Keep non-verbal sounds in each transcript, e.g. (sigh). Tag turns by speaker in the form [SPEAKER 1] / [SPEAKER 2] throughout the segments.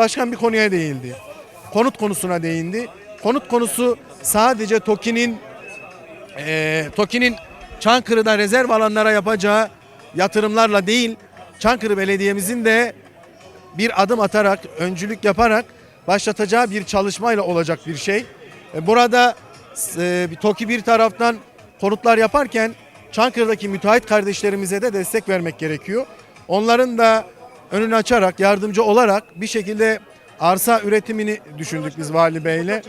[SPEAKER 1] Başkan bir konuya değindi. Konut konusuna değindi. Konut konusu sadece TOKİ'nin eee TOKİ'nin Çankırı'da rezerv alanlara yapacağı yatırımlarla değil, Çankırı Belediye'mizin de bir adım atarak, öncülük yaparak başlatacağı bir çalışmayla olacak bir şey. E, Burada e, TOKİ bir taraftan konutlar yaparken Çankırı'daki müteahhit kardeşlerimize de destek vermek gerekiyor. Onların da önünü açarak, yardımcı olarak bir şekilde arsa üretimini düşündük biz Vali Bey'le.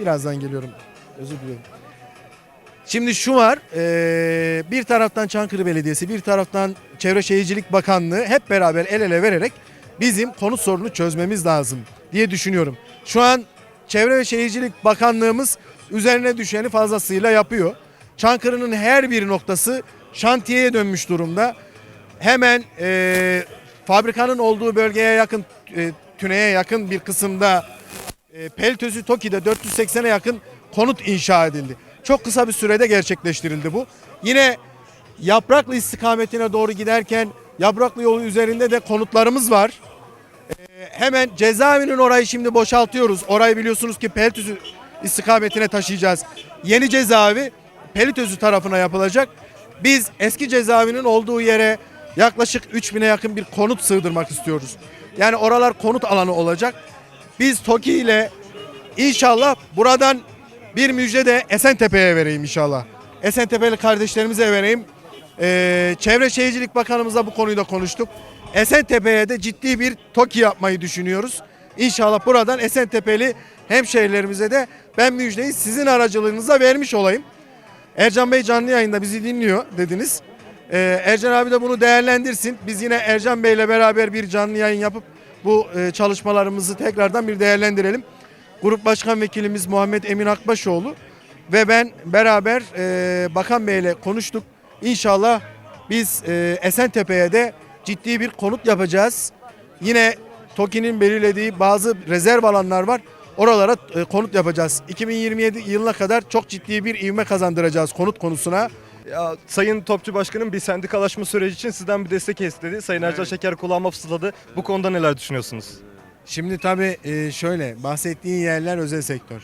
[SPEAKER 1] Birazdan geliyorum. Özür diliyorum. Şimdi şu var, bir taraftan Çankırı Belediyesi, bir taraftan Çevre Şehircilik Bakanlığı hep beraber el ele vererek bizim konut sorunu çözmemiz lazım diye düşünüyorum. Şu an Çevre ve Şehircilik Bakanlığımız üzerine düşeni fazlasıyla yapıyor. Çankırı'nın her bir noktası şantiyeye dönmüş durumda. Hemen fabrikanın olduğu bölgeye yakın, e, tüneye yakın bir kısımda e, Peltözü Toki'de 480'e yakın konut inşa edildi. Çok kısa bir sürede gerçekleştirildi bu. Yine Yapraklı istikametine doğru giderken Yapraklı yolu üzerinde de konutlarımız var. E, hemen cezaevinin orayı şimdi boşaltıyoruz. Orayı biliyorsunuz ki Peltözü istikametine taşıyacağız. Yeni cezaevi Pelitözü tarafına yapılacak. Biz eski cezaevinin olduğu yere yaklaşık 3000'e yakın bir konut sığdırmak istiyoruz. Yani oralar konut alanı olacak. Biz TOKİ ile inşallah buradan bir müjde de Esentepe'ye vereyim inşallah. Esentepe'li kardeşlerimize vereyim. Ee, Çevre Şehircilik Bakanımızla bu konuyu da konuştuk. Esentepe'ye de ciddi bir TOKİ yapmayı düşünüyoruz. İnşallah buradan Esentepe'li hemşehrilerimize de ben müjdeyi sizin aracılığınıza vermiş olayım. Ercan Bey canlı yayında bizi dinliyor dediniz. Ee, Ercan abi de bunu değerlendirsin. Biz yine Ercan Bey ile beraber bir canlı yayın yapıp bu e, çalışmalarımızı tekrardan bir değerlendirelim. Grup Başkan Vekilimiz Muhammed Emin Akbaşoğlu ve ben beraber e, Bakan Bey ile konuştuk. İnşallah biz e, Esentepe'ye de ciddi bir konut yapacağız. Yine TOKİ'nin belirlediği bazı rezerv alanlar var. Oralara e, konut yapacağız. 2027 yılına kadar çok ciddi bir ivme kazandıracağız konut konusuna.
[SPEAKER 2] Ya, Sayın Topçu Başkanım bir sendikalaşma süreci için sizden bir destek istedi. Sayın Ercan Şeker kulağıma fısıldadı. Bu konuda neler düşünüyorsunuz?
[SPEAKER 1] Şimdi tabii e, şöyle bahsettiğin yerler özel sektör.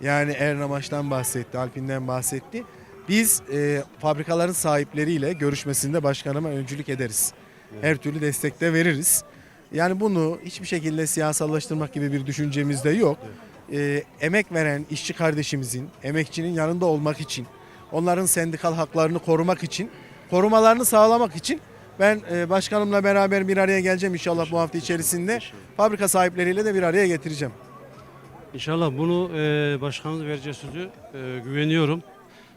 [SPEAKER 1] Yani Ernamaş'tan bahsetti, Alpin'den bahsetti. Biz e, fabrikaların sahipleriyle görüşmesinde başkanıma öncülük ederiz. Her türlü destek de veririz. Yani bunu hiçbir şekilde siyasallaştırmak gibi bir düşüncemiz de yok. E, emek veren işçi kardeşimizin, emekçinin yanında olmak için, onların sendikal haklarını korumak için, korumalarını sağlamak için ben e, başkanımla beraber bir araya geleceğim inşallah bu hafta içerisinde. Fabrika sahipleriyle de bir araya getireceğim.
[SPEAKER 3] İnşallah bunu e, başkanımız vereceği sözü e, güveniyorum.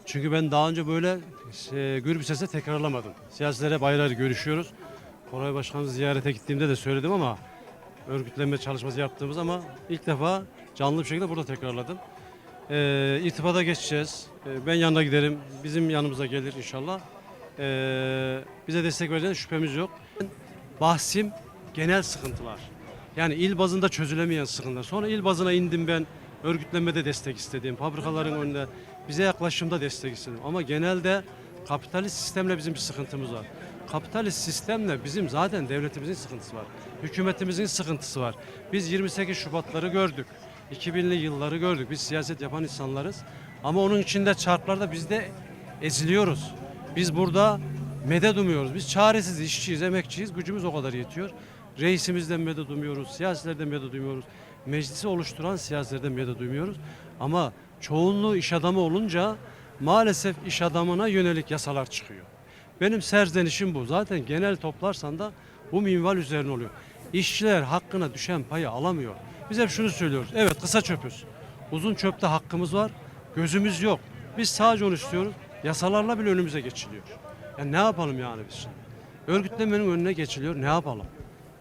[SPEAKER 3] Çünkü ben daha önce böyle e, gür bir sesle tekrarlamadım. Siyasilere ayrı görüşüyoruz. Koray Başkanımızı ziyarete gittiğimde de söyledim ama örgütlenme çalışması yaptığımız ama ilk defa canlı bir şekilde burada tekrarladım. E, irtibata geçeceğiz. E, ben yanına giderim. Bizim yanımıza gelir inşallah. E, bize destek vereceğine şüphemiz yok. Bahsim genel sıkıntılar. Yani il bazında çözülemeyen sıkıntılar. Sonra il bazına indim ben. Örgütlenmede destek istedim. Fabrikaların önünde bize yaklaşımda destek istedim. Ama genelde kapitalist sistemle bizim bir sıkıntımız var. Kapitalist sistemle bizim zaten devletimizin sıkıntısı var. Hükümetimizin sıkıntısı var. Biz 28 Şubatları gördük. 2000'li yılları gördük. Biz siyaset yapan insanlarız. Ama onun içinde çarklarda biz de eziliyoruz. Biz burada medet umuyoruz. Biz çaresiz işçiyiz, emekçiyiz. Gücümüz o kadar yetiyor. Reisimizden medet umuyoruz, siyasilerden medet umuyoruz. Meclisi oluşturan siyasilerden medet umuyoruz. Ama çoğunluğu iş adamı olunca maalesef iş adamına yönelik yasalar çıkıyor. Benim serzenişim bu. Zaten genel toplarsan da bu minval üzerine oluyor. İşçiler hakkına düşen payı alamıyor. Biz hep şunu söylüyoruz. Evet kısa çöpüz. Uzun çöpte hakkımız var. Gözümüz yok. Biz sadece onu istiyoruz. Yasalarla bile önümüze geçiliyor. Ya ne yapalım yani biz şimdi? Örgütlemenin önüne geçiliyor. Ne yapalım?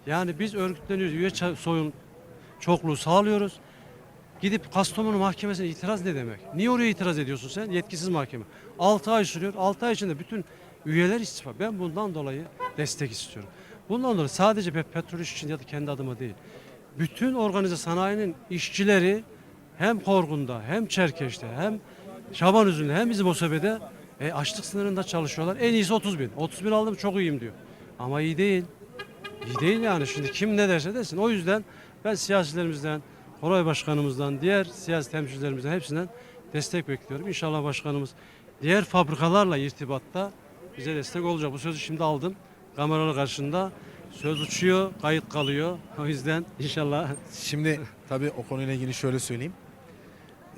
[SPEAKER 3] Yani biz örgütleniyoruz. Üye soyun çokluğu sağlıyoruz. Gidip Kastamonu Mahkemesi'ne itiraz ne demek? Niye oraya itiraz ediyorsun sen? Yetkisiz mahkeme. 6 ay sürüyor. 6 ay içinde bütün üyeler istifa. Ben bundan dolayı destek istiyorum. Bundan dolayı sadece pe- petrol için ya da kendi adıma değil. Bütün organize sanayinin işçileri hem Korgun'da hem Çerkeş'te hem Şabanüzü'nde hem bizim OSB'de e, açlık sınırında çalışıyorlar. En iyisi 30 bin. 30 bin aldım çok iyiyim diyor. Ama iyi değil. İyi değil yani şimdi kim ne derse desin. O yüzden Ben siyasilerimizden, Koray Başkanımızdan, diğer siyasi temsilcilerimizden hepsinden destek bekliyorum. İnşallah başkanımız diğer fabrikalarla irtibatta bize destek olacak. Bu sözü şimdi aldım. Kameralar karşısında söz uçuyor, kayıt kalıyor. O yüzden inşallah
[SPEAKER 1] Şimdi tabii o konuyla ilgili şöyle söyleyeyim.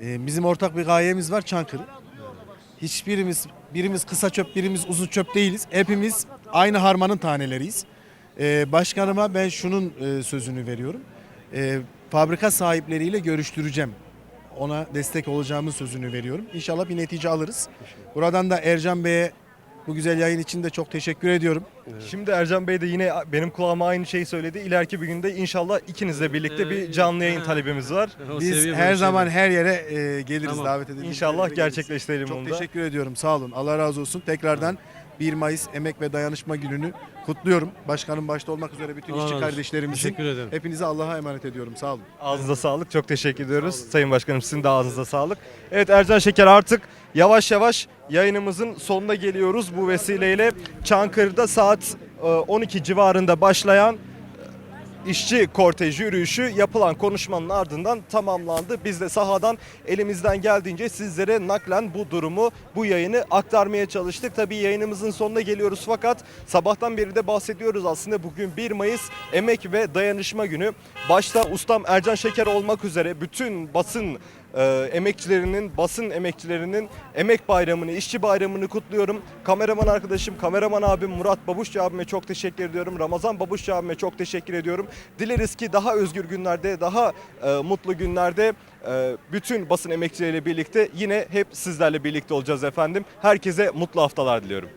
[SPEAKER 1] Ee, bizim ortak bir gayemiz var Çankırı. Hiçbirimiz birimiz kısa çöp birimiz uzun çöp değiliz. Hepimiz aynı harmanın taneleriyiz. Ee, başkanıma ben şunun e, sözünü veriyorum. Ee, fabrika sahipleriyle görüştüreceğim. Ona destek olacağımın sözünü veriyorum. İnşallah bir netice alırız. Buradan da Ercan Bey'e bu güzel yayın için de çok teşekkür ediyorum.
[SPEAKER 2] Şimdi Ercan Bey de yine benim kulağıma aynı şeyi söyledi. İleriki bir günde inşallah ikinizle birlikte bir canlı yayın talebimiz var. (laughs)
[SPEAKER 3] o
[SPEAKER 1] Biz
[SPEAKER 3] seviye
[SPEAKER 1] her
[SPEAKER 3] böyle
[SPEAKER 1] zaman her yere e, geliriz
[SPEAKER 3] Tamam.
[SPEAKER 1] davet edildiğimiz
[SPEAKER 2] İnşallah
[SPEAKER 1] yerlere geliriz.
[SPEAKER 2] gerçekleştirelim
[SPEAKER 1] Çok
[SPEAKER 2] bunu da.
[SPEAKER 1] teşekkür ediyorum. Sağ olun. Allah razı olsun. Tekrardan 1 Mayıs Emek ve Dayanışma Günü'nü kutluyorum. Başkanım başta olmak üzere bütün
[SPEAKER 3] Allah
[SPEAKER 1] işçi
[SPEAKER 3] olsun.
[SPEAKER 1] kardeşlerimizin
[SPEAKER 3] Teşekkür ederim.
[SPEAKER 1] hepinize Allah'a emanet ediyorum. Sağ olun.
[SPEAKER 2] Ağzınıza sağlık. Çok teşekkür ediyoruz. Sayın Başkanım sizin de ağzınıza sağlık. Evet Ercan Şeker artık yavaş yavaş yayınımızın sonuna geliyoruz. Bu vesileyle Çankırı'da saat e, 12 civarında başlayan işçi kortej yürüyüşü yapılan konuşmanın ardından tamamlandı. Biz de sahadan elimizden geldiğince sizlere naklen bu durumu, bu yayını aktarmaya çalıştık. Tabii yayınımızın sonuna geliyoruz fakat sabahtan beri de bahsediyoruz aslında bugün 1 Mayıs Emek ve Dayanışma Günü. Başta ustam Ercan Şeker olmak üzere bütün basın e, emekçilerinin, basın emekçilerinin emek bayramını, işçi bayramını kutluyorum. Kameraman arkadaşım, kameraman abim Murat Babuşçu abime çok teşekkür ediyorum. Ramazan Babuşçu abime çok teşekkür ediyorum. Dileriz ki daha özgür günlerde, daha e, mutlu günlerde e, bütün basın emekçileriyle birlikte yine hep sizlerle birlikte olacağız efendim. Herkese mutlu haftalar diliyorum.